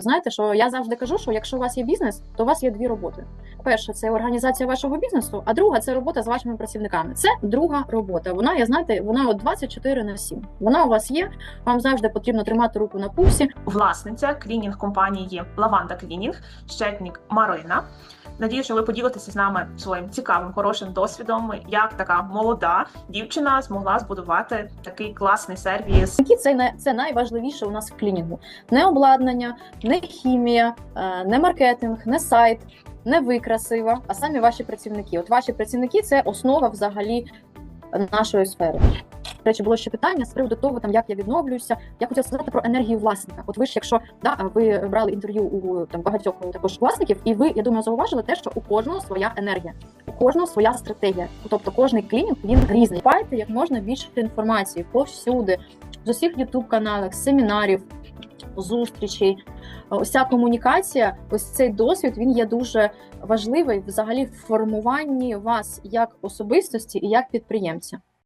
Знаєте, що я завжди кажу, що якщо у вас є бізнес, то у вас є дві роботи. Перша це організація вашого бізнесу, а друга це робота з вашими працівниками. Це друга робота. Вона, я знаєте, вона от 24 на 7. Вона у вас є. Вам завжди потрібно тримати руку на пульсі. власниця клінінг компанії Лаванда Клінінг, щетнік Марина. Надію, що ви поділитеся з нами своїм цікавим, хорошим досвідом, як така молода дівчина змогла збудувати такий класний сервіс. Це не це найважливіше у нас в клінінгу. Не обладнання, не хімія, е, не маркетинг, не сайт, не ви красива, а самі ваші працівники. От ваші працівники це основа взагалі нашої сфери. До речі, було ще питання з приводу того, там як я відновлююся. Я хотіла сказати про енергію власника. От ви ж, якщо да, ви брали інтерв'ю у там багатьох також власників, і ви, я думаю, зауважили те, що у кожного своя енергія, у кожного своя стратегія. Тобто кожний клінінг він різний. Пайте як можна більше інформації повсюди, з усіх ютуб каналах, семінарів, зустрічей. Ось комунікація, ось цей досвід він є дуже важливий взагалі в формуванні вас як особистості і як підприємця.